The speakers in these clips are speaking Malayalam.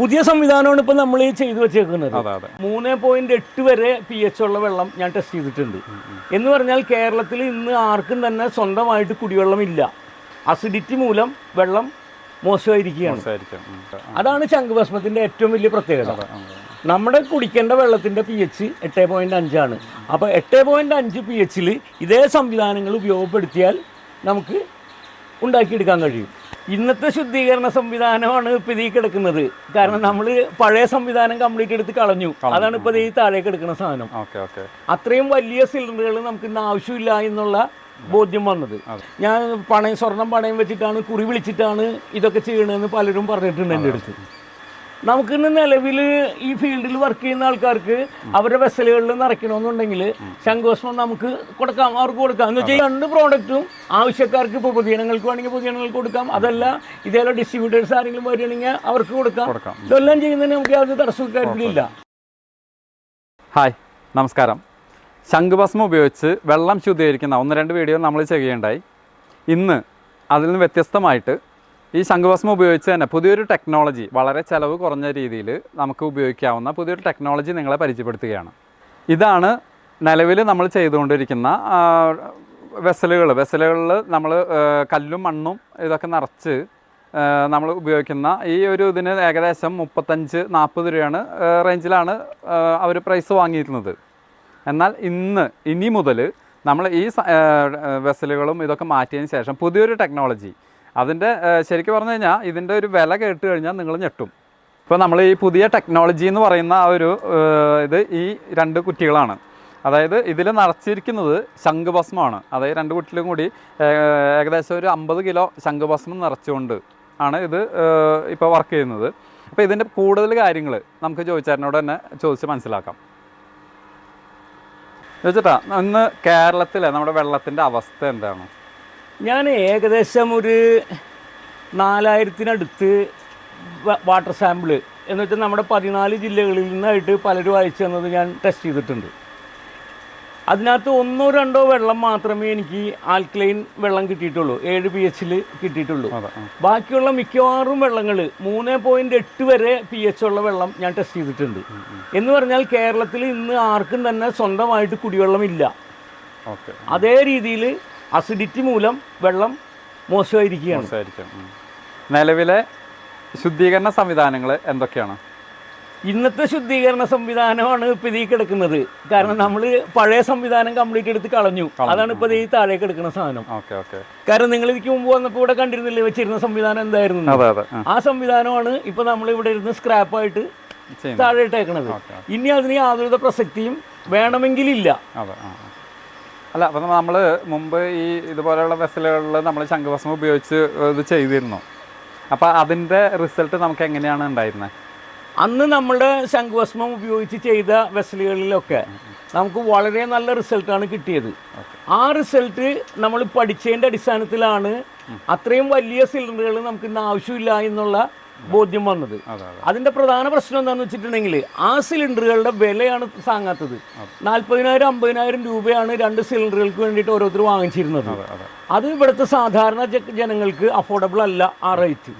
പുതിയ സംവിധാനമാണ് ഇപ്പൊ നമ്മൾ ചെയ്തു വെച്ചേക്കുന്നത്. മൂന്ന് പോയിന്റ് എട്ട് വരെ പി എച്ച് ഉള്ള വെള്ളം ഞാൻ ടെസ്റ്റ് ചെയ്തിട്ടുണ്ട്. എന്ന് പറഞ്ഞാൽ കേരളത്തിൽ ഇന്ന് ആർക്കും തന്നെ സ്വന്തമായിട്ട് കുടിവെള്ളം ഇല്ല അസിഡിറ്റി മൂലം വെള്ളം മോശമായിരിക്കുകയാണ്. അതാണ് ശംഖുഭസ്മത്തിന്റെ ഏറ്റവും വലിയ പ്രത്യേകത. നമ്മുടെ കുടിക്കേണ്ട വെള്ളത്തിന്റെ പി എച്ച് എട്ട് പോയിന്റ് അഞ്ചാണ് അപ്പോൾ എട്ട് പോയിന്റ് അഞ്ച് പി എച്ചിൽ ഇതേ സംവിധാനങ്ങൾ ഉപയോഗപ്പെടുത്തിയാൽ നമുക്ക് ഉണ്ടാക്കിയെടുക്കാൻ കഴിയും. ഇന്നത്തെ ശുദ്ധീകരണ സംവിധാനമാണ് ഇപ്പം ഇതിൽ കിടക്കുന്നത്. കാരണം നമ്മൾ പഴയ സംവിധാനം കംപ്ലീറ്റ് എടുത്ത് കളഞ്ഞു. അതാണ് ഇപ്പം ഈ താഴേക്ക് എടുക്കുന്ന സാധനം. അത്രയും വലിയ സിലിണ്ടറുകൾ നമുക്ക് ഇന്ന് ആവശ്യമില്ല എന്നുള്ള ബോധ്യം വന്നത്. ഞാൻ പണയം സ്വർണം പണയം വെച്ചിട്ടാണ് കുറി വിളിച്ചിട്ടാണ് ഇതൊക്കെ ചെയ്യണമെന്ന് പലരും പറഞ്ഞിട്ടുണ്ട് എന്റെ അടുത്ത്. നമുക്കിന്ന് നിലവിൽ ഈ ഫീൽഡിൽ വർക്ക് ചെയ്യുന്ന ആൾക്കാർക്ക് അവരുടെ വെസലുകളിൽ നിറയ്ക്കണമെന്നുണ്ടെങ്കിൽ ശംഖോസ്മം നമുക്ക് കൊടുക്കാം അവർക്ക് കൊടുക്കാം. എന്ന് വെച്ചാൽ രണ്ട് പ്രോഡക്റ്റും ആവശ്യക്കാർക്ക് ഇപ്പോൾ പൊതുജനങ്ങൾക്ക് വേണമെങ്കിൽ പൊതുജനങ്ങൾക്ക് കൊടുക്കാം. അതല്ല ഇതേപോലെ ഡിസ്ട്രിബ്യൂട്ടേഴ്സ് ആരെങ്കിലും വരികയാണെങ്കിൽ അവർക്ക് കൊടുക്കാം. ഇതെല്ലാം ചെയ്യുന്നതിന് നമുക്ക് യാതൊരു തടസ്സക്കാരില്ല ഹായ് നമസ്കാരം. ശംഖുഭസ്മം ഉപയോഗിച്ച് വെള്ളം ശുദ്ധീകരിക്കുന്ന ഒന്ന് രണ്ട് വീഡിയോ നമ്മൾ ചെയ്യുകയുണ്ടായി. ഇന്ന് അതിൽ നിന്ന് വ്യത്യസ്തമായിട്ട് ഈ ശംഖുഭസ്മം ഉപയോഗിച്ച് തന്നെ പുതിയൊരു ടെക്നോളജി വളരെ ചിലവ് കുറഞ്ഞ രീതിയിൽ നമുക്ക് ഉപയോഗിക്കാവുന്ന പുതിയൊരു ടെക്നോളജി നിങ്ങളെ പരിചയപ്പെടുത്തുകയാണ്. ഇതാണ് നിലവിൽ നമ്മൾ ചെയ്തുകൊണ്ടിരിക്കുന്ന വെസലുകൾ വെസലുകളിൽ നമ്മൾ കല്ലും മണ്ണും ഇതൊക്കെ നിറച്ച് നമ്മൾ ഉപയോഗിക്കുന്ന ഈ ഒരു ഇതിന് ഏകദേശം മുപ്പത്തഞ്ച് നാൽപ്പത് രൂപയാണ് റേഞ്ചിലാണ് അവർ പ്രൈസ് വാങ്ങിയിരുന്നത്. എന്നാൽ ഇന്ന് ഇനി മുതൽ നമ്മൾ ഈ വെസലുകളും ഇതൊക്കെ മാറ്റിയതിന് ശേഷം പുതിയൊരു ടെക്നോളജി അതിന്റെ ശരിക്കും പറഞ്ഞു കഴിഞ്ഞാൽ ഇതിന്റെ ഒരു വില കേട്ട് കഴിഞ്ഞാൽ നിങ്ങൾ ഞെട്ടും. ഇപ്പോൾ നമ്മൾ ഈ പുതിയ ടെക്നോളജി എന്ന് പറയുന്ന ആ ഒരു ഇത് ഈ രണ്ട് കുറ്റികളാണ്. അതായത് ഇതിൽ നിറച്ചിരിക്കുന്നത് ശംഖുഭസ്മമാണ്. അതായത് രണ്ട് കുറ്റിലും കൂടി ഏകദേശം ഒരു അമ്പത് കിലോ ശംഖുഭസ്മം നിറച്ചുകൊണ്ട് ആണ് ഇത് ഇപ്പോൾ വർക്ക് ചെയ്യുന്നത്. അപ്പോൾ ഇതിന്റെ കൂടുതൽ കാര്യങ്ങൾ നമുക്ക് ചോദിച്ചാരനോട് തന്നെ ചോദിച്ച് മനസ്സിലാക്കാം. ചോദിച്ചിട്ടാ ഇന്ന് കേരളത്തിലെ നമ്മുടെ വെള്ളത്തിന്റെ അവസ്ഥ എന്താണ്? ഞാൻ ഏകദേശം ഒരു നാലായിരത്തിനടുത്ത് വാട്ടർ സാമ്പിൾ എന്ന് വെച്ചാൽ നമ്മുടെ പതിനാല് ജില്ലകളിൽ നിന്നായിട്ട് പലരും അയച്ചു തന്നത് ഞാൻ ടെസ്റ്റ് ചെയ്തിട്ടുണ്ട്. അതിനകത്ത് ഒന്നോ രണ്ടോ വെള്ളം മാത്രമേ എനിക്ക് ആൽക്ലൈൻ വെള്ളം കിട്ടിയിട്ടുള്ളൂ. ഏഴ് പി എച്ചിൽ കിട്ടിയിട്ടുള്ളൂ. ബാക്കിയുള്ള മിക്കവാറും വെള്ളങ്ങൾ മൂന്ന് പോയിന്റ് എട്ട് വരെ പി എച്ച് ഉള്ള വെള്ളം ഞാൻ ടെസ്റ്റ് ചെയ്തിട്ടുണ്ട്. എന്ന് പറഞ്ഞാൽ കേരളത്തിൽ ഇന്ന് ആർക്കും തന്നെ സ്വന്തമായിട്ട് കുടിവെള്ളം ഇല്ല. ഓക്കെ. അതേ രീതിയിൽ അസിഡിറ്റി മൂലം വെള്ളം മോശമായിരിക്കുകയാണ്. ഉം. നിലവിലെ ശുദ്ധീകരണ സംവിധാനങ്ങൾ എന്തൊക്കെയാണ്? ഇന്നത്തെ ശുദ്ധീകരണ സംവിധാനമാണ് ഇപ്പൊ ഇതിൽ കിടക്കുന്നത്. കാരണം നമ്മൾ പഴയ സംവിധാനം കംപ്ലീറ്റ് എടുത്ത് കളഞ്ഞു. അതാണ് ഇപ്പൊ ഈ താഴേക്ക് എടുക്കുന്ന സാധനം. Okay okay. കാരണം നിങ്ങൾ ഇതിക്ക് മുമ്പ് വന്നപ്പോൾ ഇവിടെ കണ്ടിരുന്നില്ലേ വെച്ചിരുന്ന സംവിധാനം എന്തായിരുന്നു? എന്ന്? അതെ അതെ. ആ, ആ സംവിധാനമാണ് ഇപ്പൊ നമ്മൾ ഇവിടെ ഇരുന്ന് സ്ക്രാപ്പായിട്ട് ചെയ്യുന്നു താഴെ ഇട്ടേക്കണത്. ഓക്കെ. ഇനി അതിന് യാതൊരുവിധ പ്രസക്തിയും വേണമെങ്കിലില്ല. അതെ ആ ആ. അല്ല അപ്പം നമ്മൾ മുമ്പ് ഈ ഇതുപോലെയുള്ള വെസലുകളിൽ നമ്മൾ ശംഖുഭസ്മം ഉപയോഗിച്ച് ഇത് ചെയ്തിരുന്നു. അപ്പോൾ അതിന്റെ റിസൾട്ട് നമുക്ക് എങ്ങനെയാണ് ഉണ്ടായിരുന്നത് അന്ന് നമ്മുടെ ശംഖുഭസ്മം ഉപയോഗിച്ച് ചെയ്ത വെസലുകളിലൊക്കെ നമുക്ക് വളരെ നല്ല റിസൾട്ടാണ് കിട്ടിയത്. ആ റിസൾട്ട് നമ്മൾ പഠിച്ചതിന്റെ അടിസ്ഥാനത്തിലാണ് അത്രയും വലിയ സിലിണ്ടറുകൾ നമുക്ക് ഇന്ന് ആവശ്യമില്ല എന്നുള്ള ബോധ്യം വന്നത്. അതെ അതെ. അതിന്റെ പ്രധാന പ്രശ്നം എന്താണെന്ന് വെച്ചിട്ടുണ്ടെങ്കിൽ ആ സിലിണ്ടറുകളുടെ വിലയാണ് താങ്ങാത്തത്. നാൽപ്പതിനായിരം അമ്പതിനായിരം രൂപയാണ് രണ്ട് സിലിണ്ടറുകൾക്ക് വേണ്ടിയിട്ട് ഓരോരുത്തർ വാങ്ങിച്ചിരുന്നത്. അതെ ഇവിടുത്തെ സാധാരണ ജനങ്ങൾക്ക് അഫോർഡബിൾ അല്ല ആ റേറ്റ്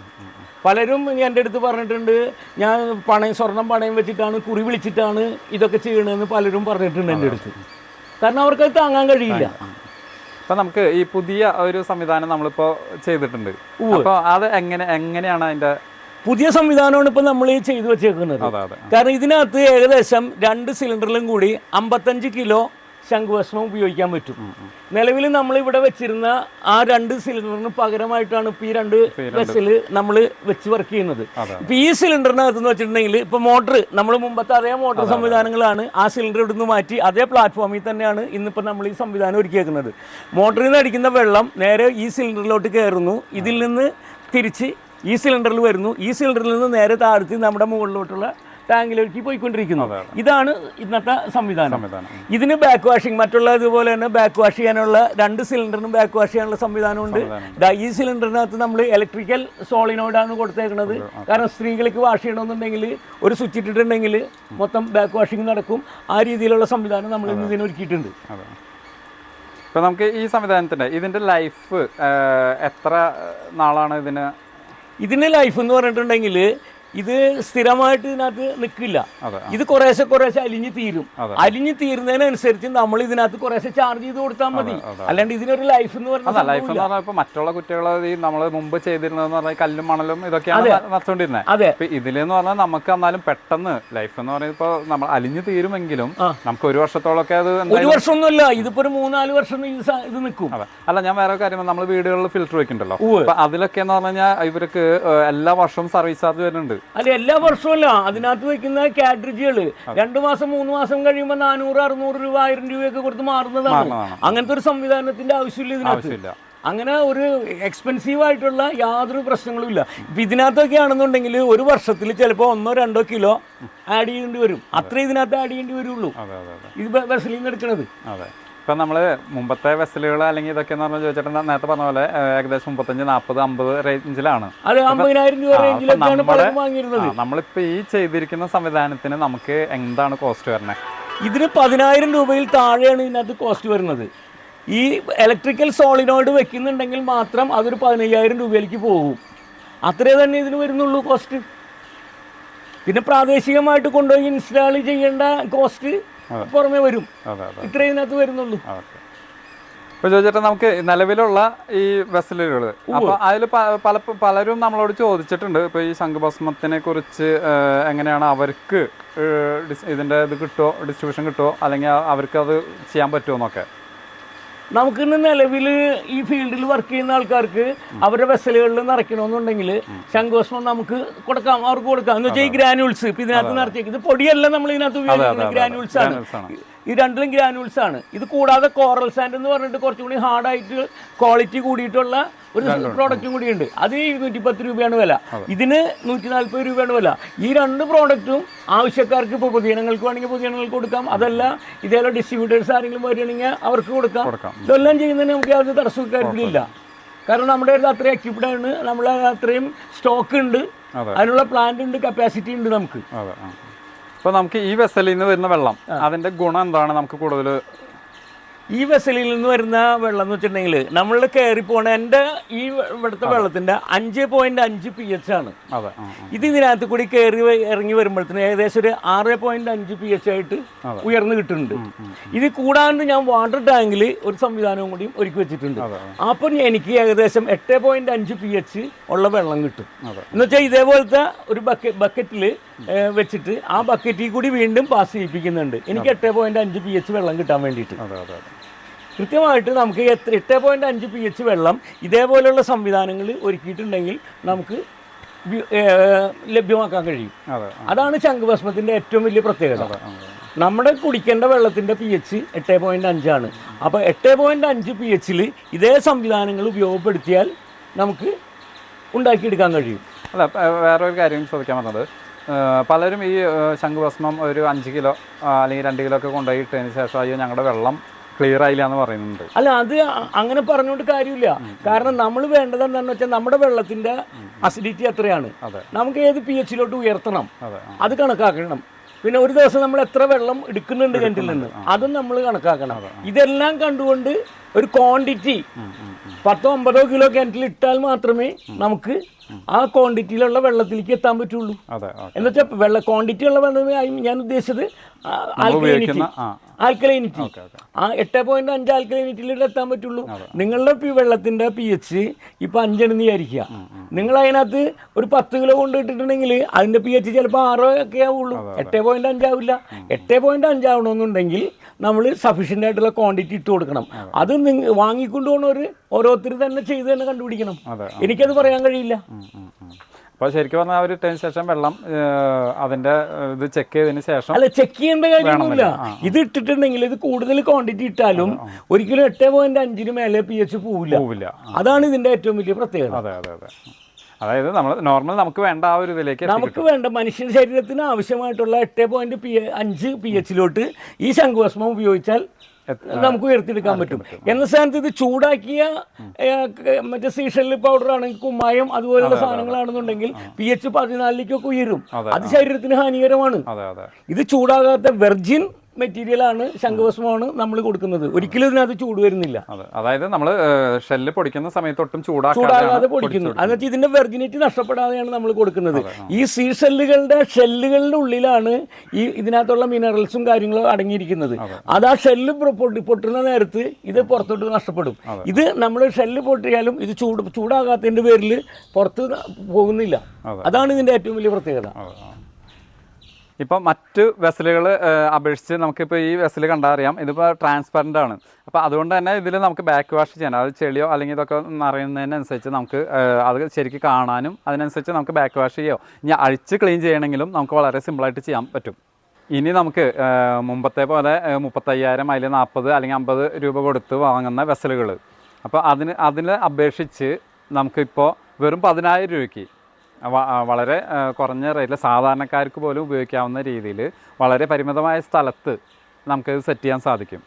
പലരും എന്റെ അടുത്ത് പറഞ്ഞിട്ടുണ്ട് ഞാൻ പണയം സ്വർണം പണയം വെച്ചിട്ടാണ് കുറി വിളിച്ചിട്ടാണ് ഇതൊക്കെ ചെയ്യണമെന്ന് പലരും പറഞ്ഞിട്ടുണ്ട് എന്റെ അടുത്ത്. കാരണം അവർക്കത് താങ്ങാൻ കഴിയില്ല. അപ്പം നമുക്ക് ഈ പുതിയ ഒരു സംവിധാനം നമ്മളിപ്പോ ചെയ്തിട്ടുണ്ട്. അപ്പോൾ അത് എങ്ങനെ എങ്ങനെയാണ് അതിന്റെ പുതിയ സംവിധാനമാണ് ഇപ്പം നമ്മൾ ഈ ചെയ്തു വെച്ചേക്കുന്നത്. കാരണം ഇതിനകത്ത് ഏകദേശം രണ്ട് സിലിണ്ടറിലും കൂടി അമ്പത്തഞ്ച് കിലോ ശംഖുഭക്ഷണം ഉപയോഗിക്കാൻ പറ്റും. നിലവിൽ നമ്മൾ ഇവിടെ വെച്ചിരുന്ന ആ രണ്ട് സിലിണ്ടറിന് പകരമായിട്ടാണ് ഇപ്പൊ ഈ രണ്ട് വെസൽ നമ്മൾ വെച്ച് വർക്ക് ചെയ്യുന്നത്. ഇപ്പം ഇപ്പൊ ഈ സിലിണ്ടറിനകത്ത് എന്ന് വെച്ചിട്ടുണ്ടെങ്കിൽ ഇപ്പൊ മോട്ടർ നമ്മൾ മുമ്പത്തെ അതേ മോട്ടർ സംവിധാനങ്ങളാണ് ആ സിലിണ്ടർ ഇവിടുന്ന് മാറ്റി അതേ പ്ലാറ്റ്ഫോമിൽ തന്നെയാണ് ഇന്നിപ്പോൾ നമ്മൾ ഈ സംവിധാനം ഒരുക്കിയേക്കുന്നത്. മോട്ടറിൽ നിന്ന് അടിക്കുന്ന വെള്ളം നേരെ ഈ സിലിണ്ടറിലോട്ട് കയറുന്നു. ഇതിൽ നിന്ന് തിരിച്ച് ഈ സിലിണ്ടറിൽ വരുന്നു. ഈ സിലിണ്ടറിൽ നിന്ന് നേരെ താഴ്ത്തി നമ്മുടെ മുകളിലോട്ടുള്ള ടാങ്കിലേക്ക് പോയിക്കൊണ്ടിരിക്കുന്നു. ഇതാണ് ഇന്നത്തെ സംവിധാനം. ഇതിന് ബാക്ക് വാഷിംഗ് മറ്റുള്ള ഇതുപോലെ തന്നെ ബാക്ക് വാഷ് ചെയ്യാനുള്ള രണ്ട് സിലിണ്ടറിനും ബാക്ക് വാഷ് ചെയ്യാനുള്ള സംവിധാനമുണ്ട്. ഈ സിലിണ്ടറിനകത്ത് നമ്മൾ ഇലക്ട്രിക്കൽ സോളിനോയിഡാണ് കൊടുത്തേക്കുന്നത് കാരണം സ്ത്രീകൾക്ക് വാഷ് ചെയ്യണമെന്നുണ്ടെങ്കിൽ ഒരു സ്വിച്ച് ഇട്ടിട്ടുണ്ടെങ്കിൽ മൊത്തം ബാക്ക് വാഷിംഗ് നടക്കും. ആ രീതിയിലുള്ള സംവിധാനം നമ്മൾ ഇന്ന് ഇതിന് ഒരുക്കിയിട്ടുണ്ട്. അതെ. ഇപ്പം നമുക്ക് ഈ സംവിധാനത്തിന്റെ ഇതിന്റെ ലൈഫ് എത്ര നാളാണ് ഇതിന് ഇതിന് ലൈഫ് എന്ന് പറഞ്ഞിട്ടുണ്ടെങ്കിൽ ഇത് സ്ഥിരമായിട്ട് ഇതിനകത്ത് നിൽക്കില്ല ഇത് കുറേശ്ശെ കുറേശ്ശെ അലിഞ്ഞു തീരും. അലിഞ്ഞു തീരുന്നതിനനുസരിച്ച് നമ്മൾ ഇതിനകത്ത് കുറേശ്ശെ ചാർജ് ചെയ്ത് കൊടുത്താൽ മതി. അല്ലാണ്ട് ഇതിനൊരു ലൈഫ് എന്ന് പറഞ്ഞാൽ ലൈഫ് എന്ന് പറഞ്ഞാൽ ഇപ്പൊ മറ്റുള്ള കുട്ടികളെ ഈ നമ്മൾ മുമ്പ് ചെയ്തിരുന്നതെന്ന് പറഞ്ഞാൽ കല്ലും മണലും ഇതൊക്കെയാണ് നച്ചുകൊണ്ടിരുന്നത് അതെ. ഇപ്പൊ ഇതിലെന്ന് പറഞ്ഞാൽ നമുക്ക് എന്നാലും പെട്ടെന്ന് ലൈഫ് എന്ന് പറയുമ്പോൾ ഇപ്പൊ നമ്മൾ അലിഞ്ഞു തീരുമെങ്കിലും. നമുക്ക് ഒരു വർഷത്തോളൊക്കെ അത് ഒരു വർഷമൊന്നുമല്ല ഇതിപ്പോ ഒരു മൂന്നാൽ വർഷം ഇത് നിൽക്കും. അല്ല ഞാൻ വേറെ കാര്യം നമ്മൾ വീടുകളിൽ ഫിൽറ്റർ വെക്കുന്നുണ്ടല്ലോ. അതിലൊക്കെ എന്ന് പറഞ്ഞാൽ ഇവർക്ക് എല്ലാ വർഷവും സർവീസ് ചാർജ് വരുന്നുണ്ട്. അല്ല എല്ലാ വർഷവും അല്ല. അതിനകത്ത് വെക്കുന്ന കാട്രിഡ്ജുകൾ രണ്ടു മാസം മൂന്ന് മാസം കഴിയുമ്പോൾ നാനൂറ് അറുന്നൂറ് രൂപ ആയിരം രൂപയൊക്കെ കൊടുത്ത് മാറുന്നതാണ്. അങ്ങനത്തെ ഒരു സംവിധാനത്തിന്റെ ആവശ്യമില്ല ഇതിനകത്ത്. അങ്ങനെ ഒരു എക്സ്പെൻസീവ് ആയിട്ടുള്ള യാതൊരു പ്രശ്നങ്ങളും ഇല്ല. ഇപ്പൊ ഇതിനകത്തൊക്കെ ആണെന്നുണ്ടെങ്കിൽ ഒരു വർഷത്തിൽ ചിലപ്പോ ഒന്നോ രണ്ടോ കിലോ ആഡ് ചെയ്യേണ്ടി വരും. അത്രേ ഇതിനകത്ത് ആഡ് ചെയ്യേണ്ടി വരുള്ളൂ. ഇത് ബസ്സിൽ നിന്ന് എടുക്കണത്. ഇപ്പൊ നമ്മൾ മുമ്പത്തെ വെസലുകൾ അല്ലെങ്കിൽ ഇതൊക്കെ എന്ന് പറഞ്ഞാൽ ചോദിച്ചിട്ട് നേരത്തെ പറഞ്ഞ പോലെ ഏകദേശം മുപ്പത്തഞ്ച് നാൽപ്പത് അമ്പത് റേഞ്ചിലാണ്. അത് അമ്പതിനായിരം രൂപ ആ, റേഞ്ചിലൊക്കെയാണ് അപ്പൊ പലരും നമ്മുടെ- വാങ്ങിയിരുന്നത്. നമ്മളിപ്പോ ഈ ചെയ്തിരിക്കുന്ന സംവിധാനത്തിന് നമുക്ക് എന്താണ് കോസ്റ്റ് വരുന്നത് ഇതിന് പതിനായിരം രൂപയിൽ താഴെയാണ് ഇതിനകത്ത് കോസ്റ്റ് വരുന്നത്. ഈ ഇലക്ട്രിക്കൽ സോളിനോയിഡ് വെക്കുന്നുണ്ടെങ്കിൽ മാത്രം അതൊരു പതിനയ്യായിരം രൂപയിലേക്ക് പോകും. അത്രേ തന്നെ ഇതിന് വരുന്നുള്ളൂ കോസ്റ്റ് പിന്നെ പ്രാദേശികമായിട്ട് കൊണ്ടുപോയി ഇൻസ്റ്റാൾ ചെയ്യേണ്ട കോസ്റ്റ് പുറമെ വരും. ഇത്രയും അതെ. ഇതിനകത്ത് വരുന്നുള്ളൂ. ഇപ്പൊ ചോദിച്ചിട്ട് നമുക്ക് നിലവിലുള്ള ഈ വെസലുകൾ അപ്പൊ അതിൽ പല പലരും നമ്മളോട് ചോദിച്ചിട്ടുണ്ട്. ഇപ്പൊ ഈ ശംഖുഭസ്മത്തിനെ കുറിച്ച് എങ്ങനെയാണ് അവർക്ക് ഇതിന്റെ ഇത് കിട്ടുമോ ഡിസ്ട്രിബ്യൂഷൻ കിട്ടുമോ അല്ലെങ്കിൽ അവർക്ക് അത് ചെയ്യാൻ പറ്റുമോ എന്നൊക്കെ. നമുക്ക് ഇന്ന് നിലവിൽ ഈ ഫീൽഡിൽ വർക്ക് ചെയ്യുന്ന ആൾക്കാർക്ക് അവരുടെ വെസലുകളിൽ നിറയ്ക്കണമെന്നുണ്ടെങ്കിൽ ശംഖുഭസ്മം നമുക്ക് കൊടുക്കാം അവർക്ക് കൊടുക്കാം. എന്ന് വെച്ചാൽ ഈ ഗ്രാനുൾസ് ഇപ്പൊ ഇതിനകത്ത് നിറച്ചേക്കുന്നത് പൊടിയല്ല നമ്മൾ ഇതിനകത്ത് ഉപയോഗിക്കുന്നത് ഗ്രാനുൾസ് ആണ്. ഈ രണ്ടിലും ഗ്രാനുൾസ് ആണ്. ഇത് കൂടാതെ കോറൽ സാൻഡ് എന്ന് പറഞ്ഞിട്ട് കുറച്ചും കൂടി ഹാർഡായിട്ട് ക്വാളിറ്റി കൂടിയിട്ടുള്ള ഒരു പ്രോഡക്റ്റും കൂടിയുണ്ട്. അത് ഇരുന്നൂറ്റി പത്ത് രൂപയാണ് വില. ഇതിന് നൂറ്റി നാൽപ്പത് രൂപയാണ് വില. ഈ രണ്ട് പ്രോഡക്റ്റും ആവശ്യക്കാർക്ക് ഇപ്പോൾ പൊതുജനങ്ങൾക്ക് വേണമെങ്കിൽ പൊതുജനങ്ങൾക്ക് കൊടുക്കാം. അതല്ല ഇതേപോലെ ഡിസ്ട്രിബ്യൂട്ടേഴ്സ് ആരെങ്കിലും വരികയാണെങ്കിൽ അവർക്ക് കൊടുക്കാം. ഇതെല്ലാം ചെയ്യുന്നതിന് നമുക്ക് യാതൊരു തടസ്സവും കാര്യത്തിലില്ല കാരണം നമ്മുടെ അടുത്ത് അത്രയും എക്യുപ്ഡ് ആണ്. നമ്മൾ അത്രയും സ്റ്റോക്ക് ഉണ്ട്. അതെ. അതിനുള്ള പ്ലാന്റ് ഉണ്ട് കപ്പാസിറ്റി ഉണ്ട് നമുക്ക്. ഇപ്പൊ നമുക്ക് ഈ വെസലിൽ നിന്ന് വരുന്ന വെള്ളം അതിന്റെ ഗുണം എന്താണ്? നമുക്ക് കൂടുതൽ ഈ വെസലിൽ നിന്ന് വരുന്ന വെള്ളം എന്ന് വെച്ചിട്ടുണ്ടെങ്കിൽ നമ്മൾ കയറി പോണ എന്റെ ഈ ഇവിടുത്തെ വെള്ളത്തിന്റെ അഞ്ച് പോയിന്റ് അഞ്ച് പി എച്ച് ആണ്. ഇത് ഇതിനകത്ത് കൂടി കയറി ഇറങ്ങി വരുമ്പോഴത്തേന് ഏകദേശം ഒരു ആറ് പോയിന്റ് അഞ്ച് പി എച്ച് ആയിട്ട് ഉയർന്നു കിട്ടുന്നുണ്ട്. ഇത് കൂടാണ്ട് ഞാൻ വാട്ടർ ടാങ്കിൽ ഒരു സംവിധാനവും കൂടി ഒരുക്കി വെച്ചിട്ടുണ്ട്. അപ്പം എനിക്ക് ഏകദേശം എട്ട് പോയിന്റ് അഞ്ച് പി എച്ച് ഉള്ള വെള്ളം കിട്ടും. എന്ന് വെച്ചാൽ ഇതേപോലത്തെ ഒരു ബക്കറ്റ് ബക്കറ്റിൽ വെച്ചിട്ട് ആ ബക്കറ്റിൽ കൂടി വീണ്ടും പാസ് ചെയ്യിപ്പിക്കുന്നുണ്ട്. എനിക്ക് എട്ട് പോയിന്റ് അഞ്ച് പി എച്ച് വെള്ളം കിട്ടാൻ വേണ്ടിയിട്ട്. കൃത്യമായിട്ട് നമുക്ക് എത്ര എട്ട് പോയിന്റ് അഞ്ച് പി എച്ച് വെള്ളം ഇതേപോലെയുള്ള സംവിധാനങ്ങൾ ഒരുക്കിയിട്ടുണ്ടെങ്കിൽ നമുക്ക് ലഭ്യമാക്കാൻ കഴിയും. അതാണ് ശംഖുഭസ്മത്തിന്റെ ഏറ്റവും വലിയ പ്രത്യേകത. നമ്മുടെ കുടിക്കേണ്ട വെള്ളത്തിന്റെ പി എച്ച് എട്ട് പോയിന്റ് അഞ്ചാണ് അപ്പോൾ എട്ട് പോയിന്റ് അഞ്ച് പി എച്ചിൽ ഇതേ സംവിധാനങ്ങൾ ഉപയോഗപ്പെടുത്തിയാൽ നമുക്ക് ഉണ്ടാക്കിയെടുക്കാൻ കഴിയും. അല്ല വേറൊരു കാര്യം ചോദിക്കാൻ വന്നത്. പലരും ഈ ശംഖുഭസ്മം ഒരു അഞ്ച് കിലോ അല്ലെങ്കിൽ രണ്ട് കിലോ ഒക്കെ കൊണ്ടുപോയി ഇട്ടതിന് ശേഷം അയ്യോ ഞങ്ങളുടെ വെള്ളം ക്ലിയർ ആയില്ല എന്ന് പറയുന്നുണ്ട്. അല്ല അത് അങ്ങനെ പറഞ്ഞുകൊണ്ട് കാര്യമില്ല. കാരണം നമ്മൾ വേണ്ടത് എന്താണെന്ന് വെച്ചാൽ നമ്മുടെ വെള്ളത്തിന്റെ അസിഡിറ്റി എത്രയാണ് നമുക്ക് ഏത് പി എച്ചിലോട്ട് ഉയർത്തണം? അതെ കണക്കാക്കണം. പിന്നെ ഒരു ദിവസം നമ്മൾ എത്ര വെള്ളം എടുക്കുന്നുണ്ട് കിണറ്റിൽ നിന്ന് അതും നമ്മൾ കണക്കാക്കണം. ഇതെല്ലാം കണ്ടുകൊണ്ട് ഒരു ക്വാണ്ടിറ്റി. പത്തോ അമ്പതോ കിലോ കിണറ്റിൽ ഇട്ടാൽ മാത്രമേ നമുക്ക് ആ ക്വാണ്ടിറ്റിയിലുള്ള വെള്ളത്തിലേക്ക് എത്താൻ പറ്റുള്ളൂ. എന്നുവെച്ചാൽ വെള്ള ക്വാണ്ടിറ്റി ഉള്ള വെള്ളം ഞാൻ ഉദ്ദേശിച്ചത് ആൽക്കലൈനിറ്റി ആൽക്കലൈനിറ്റി ആ എട്ട് പോയിന്റ് അഞ്ച് ആൽക്കലൈനിറ്റിയിൽ എത്താൻ പറ്റുള്ളൂ. നിങ്ങളുടെ പി വെള്ളത്തിന്റെ പി എച്ച് ഇപ്പൊ അഞ്ചെന്ന് വിചാരിക്കുക. നിങ്ങൾ അതിനകത്ത് ഒരു പത്ത് കിലോ കൊണ്ട് ഇട്ടിട്ടുണ്ടെങ്കിൽ അതിന്റെ പി എച്ച് ചിലപ്പോൾ ആറോ ഒക്കെ ആവുള്ളൂ. എട്ട് പോയിന്റ് അഞ്ചാവില്ല എട്ട് പോയിന്റ് അഞ്ചാവണമെന്നുണ്ടെങ്കിൽ നമ്മൾ സഫീഷ്യന്റ് ആയിട്ടുള്ള ക്വാണ്ടിറ്റി ഇട്ട് കൊടുക്കണം. അത്. നിങ്ങൾ വാങ്ങിക്കൊണ്ടുപോകുന്നവർ ഓരോരുത്തർ തന്നെ ചെയ്ത് തന്നെ കണ്ടുപിടിക്കണം. എനിക്കത് പറയാൻ കഴിയില്ല. അപ്പോൾ ശരിക്കും പറഞ്ഞാൽ അവർ ഇട്ടതിന് ശേഷം വെള്ളം അതിന്റെ ഇത് ചെക്ക് ചെയ്തതിന് ശേഷം അല്ല ചെക്ക് ചെയ്യേണ്ട കാര്യമൊന്നുമില്ല. ഇത് ഇട്ടിട്ടുണ്ടെങ്കിൽ ഇത് കൂടുതൽ ക്വാണ്ടിറ്റി ഇട്ടാലും ഒരിക്കലും എട്ട് പോയിന്റ് അഞ്ചിന് മേലെ പി എച്ച് പോവില്ല. അതാണ് ഇതിന്റെ ഏറ്റവും വലിയ പ്രത്യേകത. അതെ അതെ അതെ. അതായത് നമ്മൾ നോർമൽ നമുക്ക് വേണ്ട ആ ഒരു ഇതിലേക്ക് നമുക്ക് വേണ്ട മനുഷ്യ ശരീരത്തിന് ആവശ്യമായിട്ടുള്ള എട്ട് പോയിന്റ് പി അഞ്ച് പി എച്ചിലോട്ട് ഈ ശംഖുഭസ്മം ഉപയോഗിച്ചാൽ നമുക്ക് ഉയർത്തിയെടുക്കാൻ പറ്റും. എന്ന സ്ഥാനത്ത് ഇത് ചൂടാക്കിയ മറ്റേ സീഷൽ പൗഡർ ആണെങ്കിൽ കുമ്മായം അതുപോലുള്ള സാധനങ്ങളാണെന്നുണ്ടെങ്കിൽ പി എച്ച് പതിനാലിലേക്കൊക്കെ ഉയരും. അത് ശരീരത്തിന് ഹാനികരമാണ്. ഇത് ചൂടാകാത്ത വെർജിൻ മെറ്റീരിയലാണ് ശംഖുഭസ്മമാണ് നമ്മൾ കൊടുക്കുന്നത്. ഒരിക്കലും ഇതിനകത്ത് ചൂട് വരുന്നില്ല. അതായത് നമ്മൾ ഷെല്ല് പൊടിക്കുന്ന സമയത്തൊട്ടും ചൂടാക്കാതെ പൊടിക്കുന്നു. അതെന്നുവെച്ചാൽ ഇതിന്റെ വെർജിനിറ്റി നഷ്ടപ്പെടാതെയാണ് നമ്മൾ കൊടുക്കുന്നത്. ഈ സീ ഷെല്ലുകളുടെ ഷെല്ലുകളുടെ ഉള്ളിലാണ് ഈ ഇതിനകത്തുള്ള മിനറൽസും കാര്യങ്ങളും അടങ്ങിയിരിക്കുന്നത്. അത്. ആ ഷെല്ല് പൊട്ടി പൊട്ടുന്ന നേരത്ത് ഇത് പുറത്തോട്ട് നഷ്ടപ്പെടും. ഇത് നമ്മൾ ഷെല്ല് പൊട്ടിയാലും ഇത് ചൂട് ചൂടാകാത്തതിന്റെ പേരിൽ പുറത്ത് പോകുന്നില്ല. അതാണ് ഇതിന്റെ ഏറ്റവും വലിയ പ്രത്യേകത. ഇപ്പം മറ്റ് വെസലുകൾ അപേക്ഷിച്ച് നമുക്കിപ്പോൾ ഈ വെസൽ കണ്ടാൽ അറിയാം ഇതിപ്പോൾ ട്രാൻസ്പെറന്റ് ആണ്. അപ്പോൾ അതുകൊണ്ട് തന്നെ ഇതിൽ നമുക്ക് ബാക്ക് വാഷ് ചെയ്യാൻ അത് ചെളിയോ അല്ലെങ്കിൽ ഇതൊക്കെ നിറയുന്നതിനനുസരിച്ച് നമുക്ക് അത് ശരിക്കും കാണാനും അതിനനുസരിച്ച് നമുക്ക് ബാക്ക് വാഷ് ചെയ്യോ. ഇനി അഴിച്ച് ക്ലീൻ ചെയ്യണമെങ്കിലും നമുക്ക് വളരെ സിമ്പിളായിട്ട് ചെയ്യാൻ പറ്റും. ഇനി നമുക്ക് മുമ്പത്തെ പോലെ മുപ്പത്തയ്യായിരം അതിൽ നാൽപ്പത് അല്ലെങ്കിൽ അമ്പത് രൂപ കൊടുത്ത് വാങ്ങുന്ന വെസലുകൾ അപ്പോൾ അതിന് അതിനെ അപേക്ഷിച്ച് നമുക്കിപ്പോൾ വെറും പതിനായിരം രൂപയ്ക്ക് വളരെ കുറഞ്ഞ റേറ്റിൽ സാധാരണക്കാർക്ക് പോലും ഉപയോഗിക്കാവുന്ന രീതിയിൽ വളരെ പരിമിതമായ സ്ഥലത്ത് നമുക്കത് സെറ്റ് ചെയ്യാൻ സാധിക്കും.